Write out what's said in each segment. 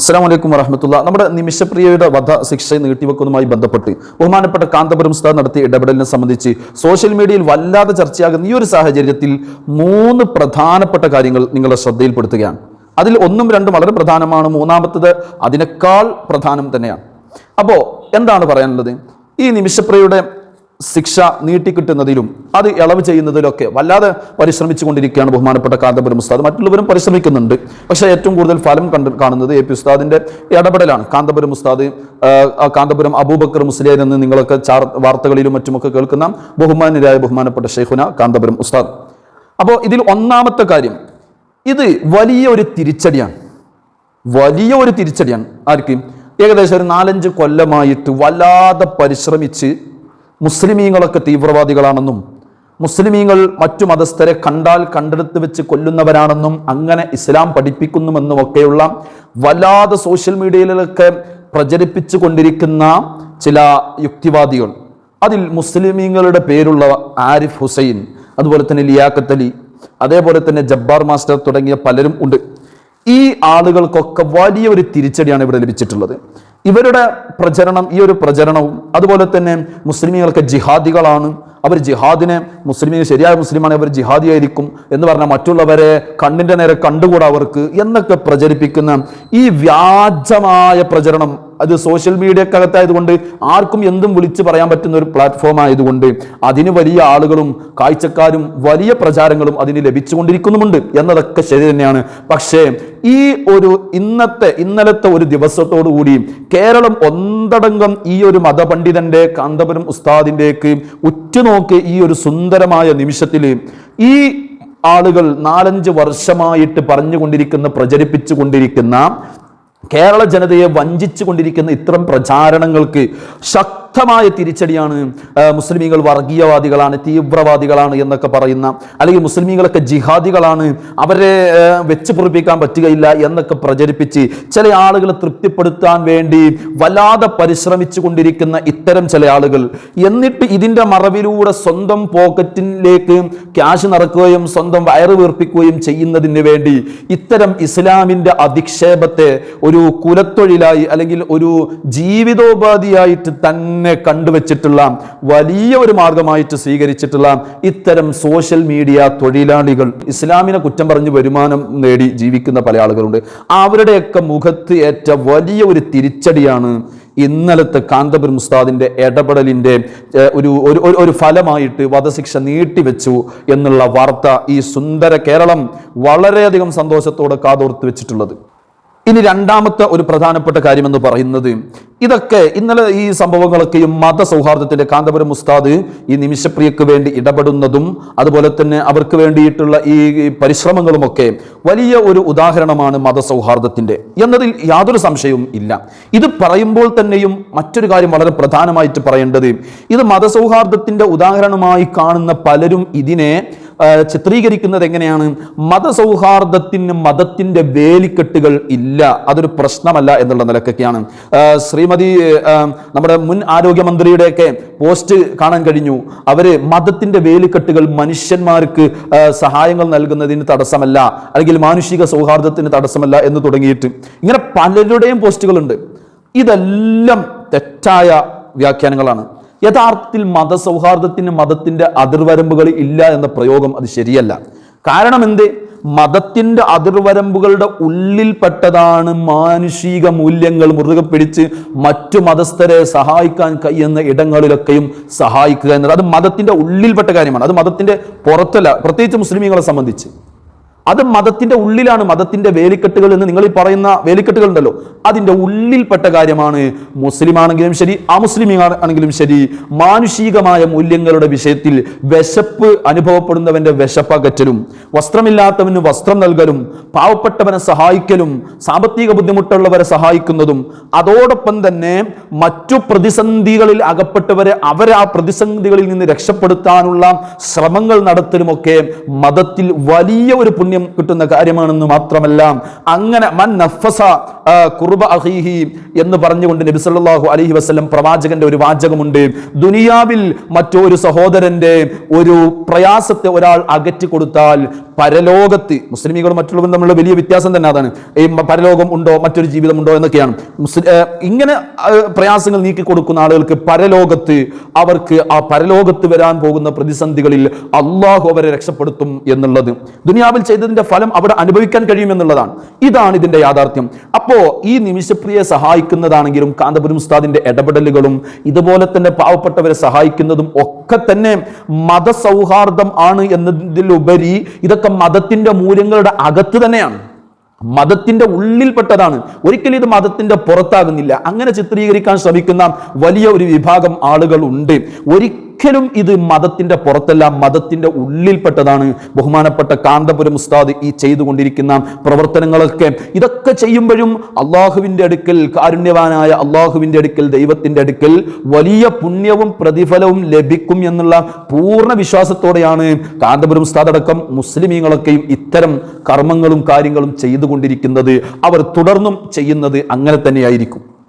അസ്സാം വലൈക്കും വറഹമത്തുള്ള. നമ്മുടെ നിമിഷപ്രിയയുടെ വധ ശിക്ഷ നീട്ടിവെക്കുന്നതുമായി ബന്ധപ്പെട്ട് ബഹുമാനപ്പെട്ട കാന്തപുരം ഉസ്താദ് നടത്തിയ ഇടപെടലിനെ സംബന്ധിച്ച് സോഷ്യൽ മീഡിയയിൽ വല്ലാതെ ചർച്ചയാകുന്ന ഈ ഒരു സാഹചര്യത്തിൽ മൂന്ന് പ്രധാനപ്പെട്ട കാര്യങ്ങൾ നിങ്ങളുടെ ശ്രദ്ധയിൽപ്പെടുത്തുകയാണ്. അതിൽ ഒന്നും രണ്ടും വളരെ പ്രധാനമാണ് മൂന്നാമത്തത് അതിനേക്കാൾ പ്രധാനം തന്നെയാണ്. അപ്പോൾ എന്താണ് പറയാനുള്ളത്? ഈ നിമിഷപ്രിയയുടെ ശിക്ഷ നീട്ടിക്കിട്ടുന്നതിലും അത് ഇളവ് ചെയ്യുന്നതിലൊക്കെ വല്ലാതെ പരിശ്രമിച്ചു കൊണ്ടിരിക്കുകയാണ് ബഹുമാനപ്പെട്ട കാന്തപുരം ഉസ്താദ്. മറ്റുള്ളവരും പരിശ്രമിക്കുന്നുണ്ട്. പക്ഷേ ഏറ്റവും കൂടുതൽ ഫലം കണ്ട് കാണുന്നത് എ പി ഉസ്താദിന്റെ ഇടപെടലാണ്. കാന്തപുരം ഉസ്താദ് കാന്തപുരം അബൂബക്കർ മുസ്ലിയർ എന്ന് നിങ്ങളൊക്കെ ചാർ വാർത്തകളിലും മറ്റുമൊക്കെ കേൾക്കുന്ന ബഹുമാനരായ ബഹുമാനപ്പെട്ട ഷെയ്ഖുന കാന്തപുരം ഉസ്താദ്. അപ്പോൾ ഇതിൽ ഒന്നാമത്തെ കാര്യം ഇത് വലിയ ഒരു തിരിച്ചടിയാണ്. വലിയ ഒരു തിരിച്ചടിയാണ്. ആർക്കും? ഏകദേശം ഒരു നാലഞ്ച് കൊല്ലമായിട്ട് വല്ലാതെ പരിശ്രമിച്ച് മുസ്ലിമീങ്ങളൊക്കെ തീവ്രവാദികളാണെന്നും മുസ്ലിമീങ്ങൾ മറ്റു മതസ്ഥരെ കണ്ടാൽ കണ്ടെടുത്ത് വെച്ച് കൊല്ലുന്നവരാണെന്നും അങ്ങനെ ഇസ്ലാം പഠിപ്പിക്കുന്നുമെന്നും ഒക്കെയുള്ള വല്ലാതെ സോഷ്യൽ മീഡിയയിലൊക്കെ പ്രചരിപ്പിച്ചു കൊണ്ടിരിക്കുന്ന ചില യുക്തിവാദികൾ. അതിൽ മുസ്ലിമീങ്ങളുടെ പേരുള്ള ആരിഫ് ഹുസൈൻ അതുപോലെ തന്നെ ലിയാഖത്ത് അലി അതേപോലെ തന്നെ ജബ്ബാർ മാസ്റ്റർ തുടങ്ങിയ പലരും ഉണ്ട്. ഈ ആളുകൾക്കൊക്കെ വലിയൊരു തിരിച്ചടിയാണ് ഇവിടെ ലഭിച്ചിട്ടുള്ളത്. ഇവരുടെ പ്രചരണം ഈ ഒരു പ്രചരണവും അതുപോലെ തന്നെ മുസ്ലിമീങ്ങൾക്ക് ജിഹാദികളാണ്. അവർ ജിഹാദിനെ മുസ്ലിമീ ശരിയായ മുസ്ലിമാണ് അവർ ജിഹാദിയായിരിക്കും എന്ന് പറഞ്ഞാൽ മറ്റുള്ളവരെ കണ്ണിന്റെ നേരെ കണ്ടുകൂടാ അവർക്ക് എന്നൊക്കെ പ്രചരിപ്പിക്കുന്ന ഈ വ്യാജമായ പ്രചരണം അത് സോഷ്യൽ മീഡിയക്കകത്തായതുകൊണ്ട് ആർക്കും എന്തും വിളിച്ചു പറയാൻ പറ്റുന്ന ഒരു പ്ലാറ്റ്ഫോം ആയതുകൊണ്ട് അതിന് വലിയ ആളുകളും കാഴ്ചക്കാരും വലിയ പ്രചാരങ്ങളും അതിന് ലഭിച്ചുകൊണ്ടിരിക്കുന്നുമുണ്ട് എന്നതൊക്കെ ശരി തന്നെയാണ്. പക്ഷേ ഈ ഒരു ഇന്നത്തെ ഇന്നലത്തെ ഒരു ദിവസത്തോടു കൂടി കേരളം ഒന്നടങ്കം ഈ ഒരു മതപണ്ഡിതന്റെ കാന്തപുരം ഉസ്താദിന്റെക്ക് ഉറ്റുനോക്കി ഈ ഒരു സുന്ദരമായ നിമിഷത്തിൽ ഈ ആളുകൾ നാലഞ്ച് വർഷമായിട്ട് പറഞ്ഞുകൊണ്ടിരിക്കുന്ന പ്രചരിപ്പിച്ചു കൊണ്ടിരിക്കുന്ന കേരള ജനതയെ വഞ്ചിച്ചു കൊണ്ടിരിക്കുന്ന ഇത്തരം പ്രചാരണങ്ങൾക്ക് ശക്തമായ തിരിച്ചടിയാണ് മുസ്ലിമീങ്ങൾ വർഗീയവാദികളാണ് തീവ്രവാദികളാണ് എന്നൊക്കെ പറയുന്ന അല്ലെങ്കിൽ മുസ്ലിമീങ്ങളൊക്കെ ജിഹാദികളാണ് അവരെ വെച്ച് പൊറിപ്പിക്കാൻ പറ്റുകയില്ല എന്നൊക്കെ പ്രചരിപ്പിച്ച് ചില ആളുകളെ തൃപ്തിപ്പെടുത്താൻ വേണ്ടി വല്ലാതെ പരിശ്രമിച്ചു കൊണ്ടിരിക്കുന്ന ഇത്തരം ചില ആളുകൾ. എന്നിട്ട് ഇതിന്റെ മറവിലൂടെ സ്വന്തം പോക്കറ്റിലേക്ക് ക്യാഷ് നടക്കുകയും സ്വന്തം വയറ് വീർപ്പിക്കുകയും ചെയ്യുന്നതിന് വേണ്ടി ഇത്തരം ഇസ്ലാമിന്റെ അധിക്ഷേപത്തെ ഒരു കുലത്തൊഴിലായി അല്ലെങ്കിൽ ഒരു ജീവിതോപാധിയായിട്ട് തന്നെ കണ്ടുവച്ചിട്ടുള്ള വലിയ ഒരു മാർഗമായിട്ട് സ്വീകരിച്ചിട്ടുള്ള ഇത്തരം സോഷ്യൽ മീഡിയ തൊഴിലാളികൾ. ഇസ്ലാമിനെ കുറ്റം പറഞ്ഞ് വരുമാനം നേടി ജീവിക്കുന്ന പല ആളുകളുണ്ട്. അവരുടെയൊക്കെ മുഖത്ത് ഏറ്റ വലിയ ഒരു തിരിച്ചടിയാണ് ഇന്നലത്തെ കാന്തപുരം ഒരു ഒരു- ഒരു- ഒരു ഫലമായിട്ട് വധശിക്ഷ നീട്ടിവെച്ചു എന്നുള്ള വാർത്ത ഈ സുന്ദര കേരളം വളരെയധികം സന്തോഷത്തോടെ കാതോർത്ത് വെച്ചിട്ടുള്ളത്. ഇനി രണ്ടാമത്തെ ഒരു പ്രധാനപ്പെട്ട കാര്യമെന്ന് പറയുന്നത് ഇതൊക്കെ ഇന്നലെ ഈ സംഭവങ്ങളൊക്കെയും മതസൗഹാർദ്ദത്തിന്റെ കാന്തപുരം മുസ്താദ് ഈ നിമിഷപ്രിയക്ക് വേണ്ടി ഇടപെടുന്നതും അതുപോലെ തന്നെ അവർക്ക് വേണ്ടിയിട്ടുള്ള ഈ പരിശ്രമങ്ങളുമൊക്കെ വലിയ ഒരു ഉദാഹരണമാണ് മതസൗഹാർദ്ദത്തിന്റെ എന്നതിൽ യാതൊരു സംശയവും ഇല്ല. ഇത് പറയുമ്പോൾ തന്നെയും മറ്റൊരു കാര്യം വളരെ പ്രധാനമായിട്ട് പറയേണ്ടത് ഇത് മതസൗഹാർദ്ദത്തിന്റെ ഉദാഹരണമായി കാണുന്ന പലരും ഇതിനെ ചിത്രീകരിക്കുന്നത് എങ്ങനെയാണ്? മതസൗഹാർദ്ദത്തിന് മതത്തിന്റെ വേലിക്കെട്ടുകൾ ഇല്ല. അതൊരു പ്രശ്നമല്ല എന്നുള്ള നിലക്കൊക്കെയാണ്. ശ്രീമതി നമ്മുടെ മുൻ ആരോഗ്യമന്ത്രിയുടെയൊക്കെ പോസ്റ്റ് കാണാൻ കഴിഞ്ഞു. അവർ മതത്തിന്റെ വേലിക്കെട്ടുകൾ മനുഷ്യന്മാർക്ക് സഹായങ്ങൾ നൽകുന്നതിന് തടസ്സമല്ല അല്ലെങ്കിൽ മാനുഷിക സൗഹാർദ്ദത്തിന് തടസ്സമല്ല എന്ന് തുടങ്ങിയിട്ട്. ഇങ്ങനെ പലരുടെയും പോസ്റ്റുകളുണ്ട്. ഇതെല്ലാം തെറ്റായ വ്യാഖ്യാനങ്ങളാണ്. യഥാർത്ഥത്തിൽ മതസൗഹാർദ്ദത്തിന് മതത്തിന്റെ അതിർവരമ്പുകൾ ഇല്ല എന്ന പ്രയോഗം അത് ശരിയല്ല. കാരണം എന്ത് മതത്തിന്റെ അതിർവരമ്പുകളുടെ ഉള്ളിൽപ്പെട്ടതാണ് മാനുഷിക മൂല്യങ്ങൾ മുറുകെ പിടിച്ച് മറ്റു മതസ്ഥരെ സഹായിക്കാൻ കഴിയുന്ന ഇടങ്ങളിലൊക്കെയും സഹായിക്കുക എന്നത്. അത് മതത്തിന്റെ ഉള്ളിൽപ്പെട്ട കാര്യമാണ്. അത് മതത്തിന്റെ പുറത്തല്ല പ്രത്യേകിച്ച് മുസ്ലിമീങ്ങളെ സംബന്ധിച്ച്. അത് മതത്തിന്റെ ഉള്ളിലാണ് മതത്തിന്റെ വേലിക്കെട്ടുകൾ എന്ന് നിങ്ങൾ ഈ പറയുന്ന വേലിക്കെട്ടുകൾ ഉണ്ടല്ലോ അതിന്റെ ഉള്ളിൽപ്പെട്ട കാര്യമാണ് മുസ്ലിം ആണെങ്കിലും ശരി അമുസ്ലിം ആണെങ്കിലും ശരി. മാനുഷികമായ മൂല്യങ്ങളുടെ വിഷയത്തിൽ വിശപ്പ് അനുഭവപ്പെടുന്നവന്റെ വിശപ്പകറ്റലും വസ്ത്രമില്ലാത്തവന് വസ്ത്രം നൽകലും പാവപ്പെട്ടവനെ സഹായിക്കലും സാമ്പത്തിക ബുദ്ധിമുട്ടുള്ളവരെ സഹായിക്കുന്നതും അതോടൊപ്പം തന്നെ മറ്റു പ്രതിസന്ധികളിൽ അകപ്പെട്ടവരെ അവരെ ആ പ്രതിസന്ധികളിൽ നിന്ന് രക്ഷപ്പെടുത്താനുള്ള ശ്രമങ്ങൾ നടത്തലുമൊക്കെ മതത്തിൽ വലിയ ഒരു പുണ്യ പുണ്യം കിട്ടുന്ന കാര്യമാണെന്ന് മാത്രമല്ല അങ്ങനെ മൻ നഫസ കുർബ അഹീഹി എന്ന് പറഞ്ഞുകൊണ്ട് നബി സല്ലല്ലാഹു അലൈഹി വസല്ലം പ്രവാചകന്റെ ഒരു വാചകമുണ്ട്. ദുനിയാവിൽ മറ്റൊരു സഹോദരന്റെ ഒരു പ്രയാസത്തെ ഒരാൾ അകറ്റി കൊടുത്താൽ പരലോകത്ത് മുസ്ലിമീകളും മറ്റുള്ളവരും തമ്മിലുള്ള വലിയ വ്യത്യാസം തന്നെ അതാണ്. ഈ പരലോകം ഉണ്ടോ മറ്റൊരു ജീവിതം ഉണ്ടോ എന്നൊക്കെയാണ്. ഇങ്ങനെ പ്രയാസങ്ങൾ നീക്കി കൊടുക്കുന്ന ആളുകൾക്ക് പരലോകത്ത് അവർക്ക് ആ പരലോകത്ത് വരാൻ പോകുന്ന പ്രതിസന്ധികളിൽ അള്ളാഹു അവരെ രക്ഷപ്പെടുത്തും എന്നുള്ളത്. ദുനിയാവിൽ ചെയ്തതിന്റെ ഫലം അവിടെ അനുഭവിക്കാൻ കഴിയുമെന്നുള്ളതാണ്. ഇതാണ് ഇതിന്റെ യാഥാർത്ഥ്യം. അപ്പോ ഈ നിമിഷപ്രിയെ സഹായിക്കുന്നതാണെങ്കിലും കാന്തപുരം ഉസ്താദിന്റെ ഇടപെടലുകളും ഇതുപോലെ തന്നെ പാവപ്പെട്ടവരെ സഹായിക്കുന്നതും ഒക്കെ തന്നെ മതസൗഹാർദ്ദം ആണ് എന്നതിലുപരി ഇതൊക്കെ മതത്തിന്റെ മൂല്യങ്ങളുടെ അകത്ത് തന്നെയാണ്. മതത്തിന്റെ ഉള്ളിൽപ്പെട്ടതാണ്. ഒരിക്കലും ഇത് മതത്തിന്റെ പുറത്താകുന്നില്ല. അങ്ങനെ ചിത്രീകരിക്കാൻ ശ്രമിക്കുന്ന വലിയ ഒരു വിഭാഗം ആളുകൾ ഉണ്ട്. ഒരിക്കലും ഇത് മതത്തിന്റെ പുറത്തല്ല മതത്തിന്റെ ഉള്ളിൽപ്പെട്ടതാണ്. ബഹുമാനപ്പെട്ട കാന്തപുരം ഉസ്താദ് ഈ ചെയ്തുകൊണ്ടിരിക്കുന്ന പ്രവർത്തനങ്ങളൊക്കെ. ഇതൊക്കെ ചെയ്യുമ്പോഴും അള്ളാഹുവിന്റെ അടുക്കൽ കാരുണ്യവാനായ അള്ളാഹുവിന്റെ അടുക്കൽ ദൈവത്തിന്റെ അടുക്കൽ വലിയ പുണ്യവും പ്രതിഫലവും ലഭിക്കും എന്നുള്ള പൂർണ വിശ്വാസത്തോടെയാണ് കാന്തപുരം ഉസ്താദ് അടക്കം മുസ്ലിമീങ്ങളൊക്കെയും ഇത്തരം കർമ്മങ്ങളും കാര്യങ്ങളും ചെയ്തുകൊണ്ടിരിക്കുന്നത്. അവർ തുടർന്നും ചെയ്യുന്നത് അങ്ങനെ തന്നെയായിരിക്കും.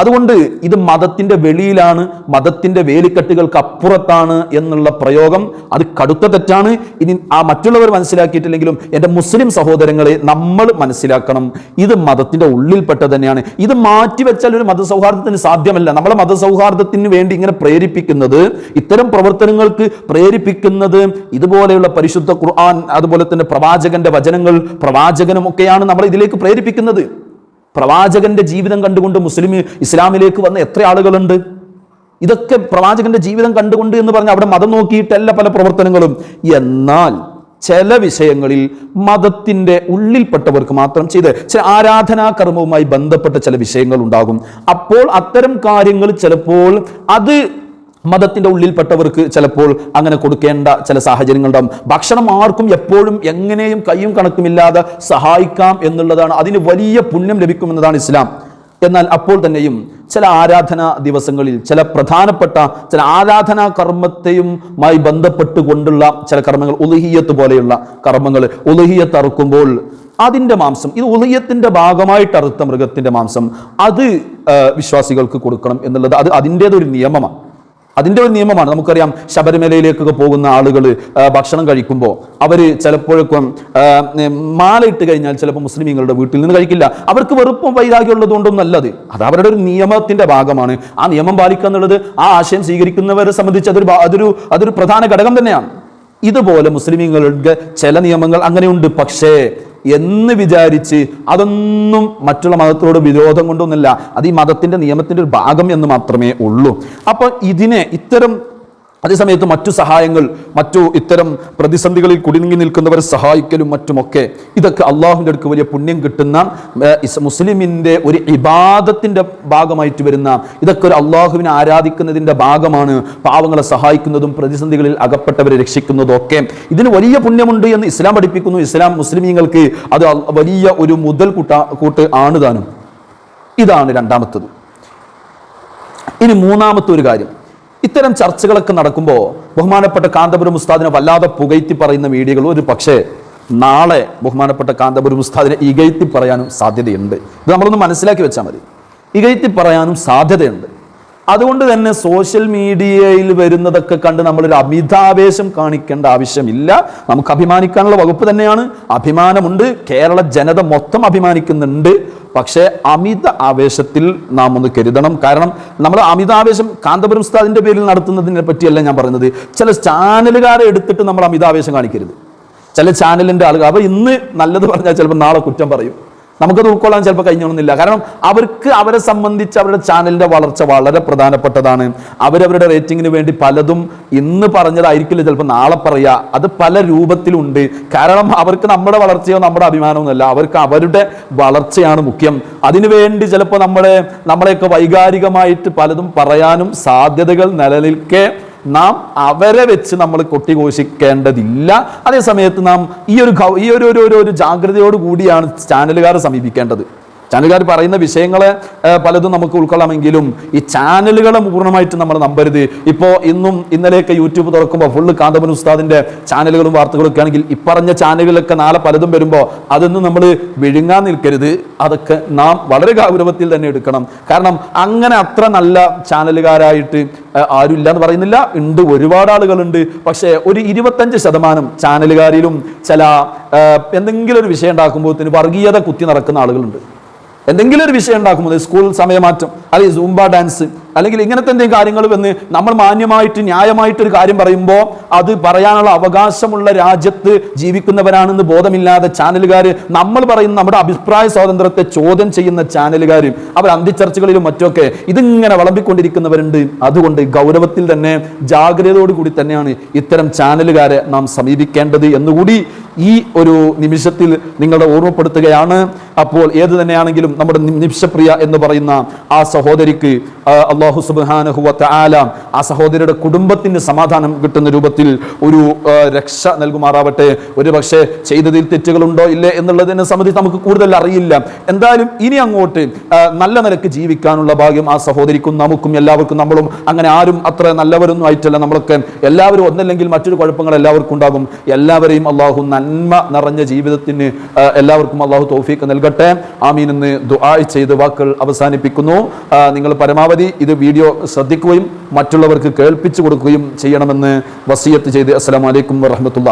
അതുകൊണ്ട് ഇത് മതത്തിന്റെ വെളിയിലാണ് മതത്തിന്റെ വേലിക്കെട്ടുകൾക്ക് അപ്പുറത്താണ് എന്നുള്ള പ്രയോഗം. അത് കടുത്ത തെറ്റാണ്. ഇനി ആ മറ്റുള്ളവർ മനസ്സിലാക്കിയിട്ടില്ലെങ്കിലും എന്റെ മുസ്ലിം സഹോദരങ്ങളെ നമ്മൾ മനസ്സിലാക്കണം. ഇത് മതത്തിന്റെ ഉള്ളിൽപ്പെട്ട തന്നെയാണ്. ഇത് മാറ്റിവെച്ചാൽ ഒരു മതസൗഹാർദ്ദത്തിന് സാധ്യമല്ല. നമ്മളെ മതസൗഹാർദ്ദത്തിന് വേണ്ടി ഇങ്ങനെ പ്രേരിപ്പിക്കുന്നത് ഇത്തരം പ്രവർത്തനങ്ങൾക്ക് പ്രേരിപ്പിക്കുന്നത് ഇതുപോലെയുള്ള പരിശുദ്ധ ഖുർആൻ അതുപോലെ തന്നെ പ്രവാചകന്റെ വചനങ്ങൾ പ്രവാചകനും ഒക്കെയാണ് നമ്മളെ ഇതിലേക്ക് പ്രേരിപ്പിക്കുന്നത്. പ്രവാചകന്റെ ജീവിതം കണ്ടുകൊണ്ട് മുസ്ലിം ഇസ്ലാമിലേക്ക് വന്ന എത്ര ആളുകളുണ്ട്? ഇതൊക്കെ പ്രവാചകന്റെ ജീവിതം കണ്ടുകൊണ്ട് എന്ന് പറഞ്ഞാൽ അവിടെ മതം നോക്കിയിട്ടല്ല പല പ്രവർത്തനങ്ങളും. എന്നാൽ ചില വിഷയങ്ങളിൽ മതത്തിന്റെ ഉള്ളിൽപ്പെട്ടവർക്ക് മാത്രം ചെയ്ത് ചില ആരാധനാ കർമ്മവുമായി ബന്ധപ്പെട്ട ചില വിഷയങ്ങൾ ഉണ്ടാകും അപ്പോൾ അത്തരം കാര്യങ്ങൾ ചിലപ്പോൾ അത് മതത്തിന്റെ ഉള്ളിൽപ്പെട്ടവർക്ക് ചിലപ്പോൾ അങ്ങനെ കൊടുക്കേണ്ട ചില സാഹചര്യങ്ങളുണ്ടാകും ഭക്ഷണം ആർക്കും എപ്പോഴും എങ്ങനെയും കൈയും കണക്കുമില്ലാതെ സഹായിക്കാം എന്നുള്ളതാണ് അതിന് വലിയ പുണ്യം ലഭിക്കുമെന്നതാണ് ഇസ്ലാം. എന്നാൽ അപ്പോൾ തന്നെയും ചില ആരാധനാ ദിവസങ്ങളിൽ ചില പ്രധാനപ്പെട്ട ചില ആരാധനാ കർമ്മത്തെയുമായി ബന്ധപ്പെട്ടുകൊണ്ടുള്ള ചില കർമ്മങ്ങൾ ഉലഹിയത്ത് പോലെയുള്ള കർമ്മങ്ങൾ ഉലഹിയത്ത് അറുക്കുമ്പോൾ അതിന്റെ മാംസം ഇത് ഉലഹിയത്തിന്റെ ഭാഗമായിട്ട് അറുത്ത മൃഗത്തിന്റെ മാംസം അത് വിശ്വാസികൾക്ക് കൊടുക്കണം എന്നുള്ളത് അത് അതിന്റേതൊരു നിയമമാണ്. അതിന്റെ ഒരു നിയമമാണ്. നമുക്കറിയാം ശബരിമലയിലേക്കൊക്കെ പോകുന്ന ആളുകൾ ഭക്ഷണം കഴിക്കുമ്പോൾ അവർ ചിലപ്പോഴൊക്കെ മാലയിട്ട് കഴിഞ്ഞാൽ ചിലപ്പോൾ മുസ്ലിമീങ്ങളുടെ വീട്ടിൽ നിന്ന് കഴിക്കില്ല. അവർക്ക് വെറുപ്പും വൈരാഗ്യം കൊണ്ടൊന്നും അല്ലത്. അത് അവരുടെ ഒരു നിയമത്തിന്റെ ഭാഗമാണ്. ആ നിയമം പാലിക്കുക എന്നുള്ളത് ആ ആശയം സ്വീകരിക്കുന്നവരെ സംബന്ധിച്ച് അതൊരു അതൊരു അതൊരു പ്രധാന ഘടകം തന്നെയാണ്. ഇതുപോലെ മുസ്ലിമീങ്ങളുടെ ചില നിയമങ്ങൾ അങ്ങനെയുണ്ട്. പക്ഷേ എന്ന് വിചാരിച്ച് അതൊന്നും മറ്റുള്ള മതത്തോട് വിരോധം കൊണ്ടൊന്നുമില്ല. അത് ഈ മതത്തിന്റെ നിയമത്തിന്റെ ഒരു ഭാഗം എന്ന് മാത്രമേ ഉള്ളൂ. അപ്പോൾ ഇതിനെ ഇത്തരം അതേസമയത്ത് മറ്റു സഹായങ്ങൾ മറ്റു ഇത്തരം പ്രതിസന്ധികളിൽ കുടുങ്ങി നിൽക്കുന്നവരെ സഹായിക്കലും മറ്റുമൊക്കെ ഇതൊക്കെ അള്ളാഹുവിന്റെ അടുക്ക് വലിയ പുണ്യം കിട്ടുന്ന മുസ്ലിമിന്റെ ഒരു ഇബാദത്തിന്റെ ഭാഗമായിട്ട് വരുന്ന ഇതൊക്കെ ഒരു അള്ളാഹുവിനെ ആരാധിക്കുന്നതിന്റെ ഭാഗമാണ് പാവങ്ങളെ സഹായിക്കുന്നതും പ്രതിസന്ധികളിൽ അകപ്പെട്ടവരെ രക്ഷിക്കുന്നതും ഒക്കെ ഇതിന് വലിയ പുണ്യമുണ്ട് എന്ന് ഇസ്ലാം പഠിപ്പിക്കുന്നു. ഇസ്ലാം മുസ്ലിമീങ്ങൾക്ക് അത് വലിയ ഒരു മുതൽ കൂട്ട കൂട്ട് ആണ് താനും. ഇതാണ് രണ്ടാമത്തത്. ഇനി മൂന്നാമത്തെ ഒരു കാര്യം. ഇത്തരം ചർച്ചകളൊക്കെ നടക്കുമ്പോൾ ബഹുമാനപ്പെട്ട കാന്തപുരം ഉസ്താദിനെ വല്ലാതെ പുകഴ്ത്തി പറയുന്ന മീഡിയകൾ ഒരു പക്ഷേ നാളെ ബഹുമാനപ്പെട്ട കാന്തപുരം ഉസ്താദിനെ ഇകഴ്ത്തി പറയാനും സാധ്യതയുണ്ട്. ഇത് നമ്മളൊന്ന് മനസ്സിലാക്കി വെച്ചാൽ മതി. ഇകഴ്ത്തി പറയാനും സാധ്യതയുണ്ട്. അതുകൊണ്ട് തന്നെ സോഷ്യൽ മീഡിയയിൽ വരുന്നതൊക്കെ കണ്ട് നമ്മളൊരു അമിതാവേശം കാണിക്കേണ്ട ആവശ്യമില്ല. നമുക്ക് അഭിമാനിക്കാനുള്ള വകുപ്പ് തന്നെയാണ്. അഭിമാനമുണ്ട്. കേരള ജനത മൊത്തം അഭിമാനിക്കുന്നുണ്ട്. പക്ഷേ അമിത ആവേശത്തിൽ നാം ഒന്ന് കരുതണം. കാരണം നമ്മൾ അമിതാവേശം കാന്തപുരം ഉസ്താദിന്റെ പേരിൽ നടത്തുന്നതിനെ പറ്റിയല്ല ഞാൻ പറയുന്നത്. ചില ചാനലുകാരെ എടുത്തിട്ട് നമ്മൾ അമിതാവേശം കാണിക്കരുത്. ചില ചാനലിന്റെ ആളുകൾ അപ്പോൾ ഇന്ന് നല്ലത് പറഞ്ഞാൽ ചിലപ്പോൾ നാളെ കുറ്റം പറയും. നമുക്കത് ഉൾക്കൊള്ളാൻ ചിലപ്പോൾ കഴിഞ്ഞോണമെന്നില്ല കാരണം അവർക്ക് അവരെ സംബന്ധിച്ച് അവരുടെ ചാനലിന്റെ വളർച്ച വളരെ പ്രധാനപ്പെട്ടതാണ്. അവരവരുടെ റേറ്റിങ്ങിന് വേണ്ടി പലതും ഇന്ന് പറഞ്ഞതായിരിക്കില്ല. ചിലപ്പോൾ നാളെ പറയുക അത് പല രൂപത്തിലുണ്ട്. കാരണം അവർക്ക് നമ്മുടെ വളർച്ചയോ നമ്മുടെ അഭിമാനമൊന്നുമല്ല അവർക്ക് അവരുടെ വളർച്ചയാണ് മുഖ്യം. അതിനുവേണ്ടി ചിലപ്പോൾ നമ്മുടെ നമ്മളെയൊക്കെ വൈകാരികമായിട്ട് പലതും പറയാനും സാധ്യതകൾ നിലനിൽക്കെ നാം അവരെ വെച്ച് നമ്മൾ കൊട്ടിഘോഷിക്കേണ്ടതില്ല. അതേസമയത്ത് നാം ഈ ഒരു ഈ ഒരു ഒരു ഒരു ജാഗ്രതയോട് കൂടിയാണ് ചാനലുകാരെ സമീപിക്കേണ്ടത്. ചാനലുകാർ പറയുന്ന വിഷയങ്ങളെ പലതും നമുക്ക് ഉൾക്കൊള്ളാമെങ്കിലും ഈ ചാനലുകളെ പൂർണമായിട്ട് നമ്മൾ നമ്പരുത്. ഇപ്പോൾ ഇന്നും ഇന്നലെയൊക്കെ യൂട്യൂബ് തുറക്കുമ്പോൾ ഫുള്ള് കാന്തപൻ ഉസ്താദിന്റെ ചാനലുകളും വാർത്തകളൊക്കെ ആണെങ്കിൽ ഇപ്പറഞ്ഞ ചാനലുകളൊക്കെ നാളെ പലതും വരുമ്പോൾ അതൊന്നും നമ്മൾ വിഴുങ്ങാൻ നിൽക്കരുത്. അതൊക്കെ നാം വളരെ ഗൗരവത്തിൽ തന്നെ എടുക്കണം. കാരണം അങ്ങനെ അത്ര നല്ല ചാനലുകാരായിട്ട് ആരുമില്ല എന്ന് പറയുന്നില്ല. ഉണ്ട് ഒരുപാട് ആളുകളുണ്ട്. പക്ഷേ ഒരു ഇരുപത്തഞ്ച് ശതമാനം ചാനലുകാരിലും ചില എന്തെങ്കിലും ഒരു വിഷയം ഉണ്ടാക്കുമ്പോൾ വർഗീയത കുത്തി നടക്കുന്ന ആളുകളുണ്ട്. എന്തെങ്കിലും ഒരു വിഷയം ഉണ്ടാക്കുമ്പോൾ സ്കൂൾ സമയമാറ്റം അല്ലെങ്കിൽ സൂംബ ഡാൻസ് അല്ലെങ്കിൽ ഇങ്ങനത്തെ എന്തെങ്കിലും കാര്യങ്ങൾ വന്ന് നമ്മൾ മാന്യമായിട്ട് ന്യായമായിട്ട് ഒരു കാര്യം പറയുമ്പോൾ അത് പറയാനുള്ള അവകാശമുള്ള രാജ്യത്ത് ജീവിക്കുന്നവരാണെന്ന് ബോധമില്ലാതെ ചാനലുകാർ നമ്മൾ പറയുന്ന നമ്മുടെ അഭിപ്രായ സ്വാതന്ത്ര്യത്തെ ചോദ്യം ചെയ്യുന്ന ചാനലുകാർ അവർ അന്തിച്ചർച്ചകളിലും മറ്റൊക്കെ ഇതിങ്ങനെ വളമ്പിക്കൊണ്ടിരിക്കുന്നവരുണ്ട്. അതുകൊണ്ട് ഗൗരവത്തിൽ തന്നെ ജാഗ്രതയോടുകൂടി തന്നെയാണ് ഇത്തരം ചാനലുകാരെ നാം സമീപിക്കേണ്ടത് എന്നുകൂടി ഈ ഒരു നിമിഷത്തിൽ നിങ്ങളെ ഓർമ്മപ്പെടുത്തുകയാണ്. അപ്പോൾ ഏത് തന്നെയാണെങ്കിലും നമ്മുടെ നിമിഷപ്രിയ എന്ന് പറയുന്ന ആ സഹോദരിക്ക് അള്ളാഹു സുബ്ഹാനഹു വ തആല ആ സഹോദരിയുടെ കുടുംബത്തിന് സമാധാനം കിട്ടുന്ന രൂപത്തിൽ ഒരു രക്ഷ നൽകുമാറാവട്ടെ. ഒരു പക്ഷേ ചെയ്തതിൽ തെറ്റുകളുണ്ടോ ഇല്ലേ എന്നുള്ളതിനെ സംബന്ധിച്ച് നമുക്ക് കൂടുതൽ അറിയില്ല. എന്തായാലും ഇനി അങ്ങോട്ട് നല്ല നിലയ്ക്ക് ജീവിക്കാനുള്ള ഭാഗ്യം ആ സഹോദരിക്കും നമുക്കും എല്ലാവർക്കും നമ്മളും. അങ്ങനെ ആരും അത്ര നല്ലവരൊന്നും ആയിട്ടല്ല നമ്മളൊക്കെ. എല്ലാവരും ഒന്നല്ലെങ്കിൽ മറ്റൊരു കുഴപ്പങ്ങൾ എല്ലാവർക്കും ഉണ്ടാകും. എല്ലാവരെയും അള്ളാഹു നന്മ നിറഞ്ഞ ജീവിതത്തിന് എല്ലാവർക്കും അള്ളാഹു തോഫീക്ക് നൽകട്ടെ. ആമീൻ എന്ന് ദുആ ചെയ്ത് വാക്കുകൾ അവസാനിപ്പിക്കുന്നു. നിങ്ങൾ പരമാവധി ഇത് വീഡിയോ ശ്രദ്ധിക്കുകയും മറ്റുള്ളവർക്ക് കേൾപ്പിച്ചു കൊടുക്കുകയും ചെയ്യണമെന്ന് വസീയത്ത് ചെയ്ത് അസ്സലാമു അലൈക്കും വറഹ്മത്തുള്ളാഹി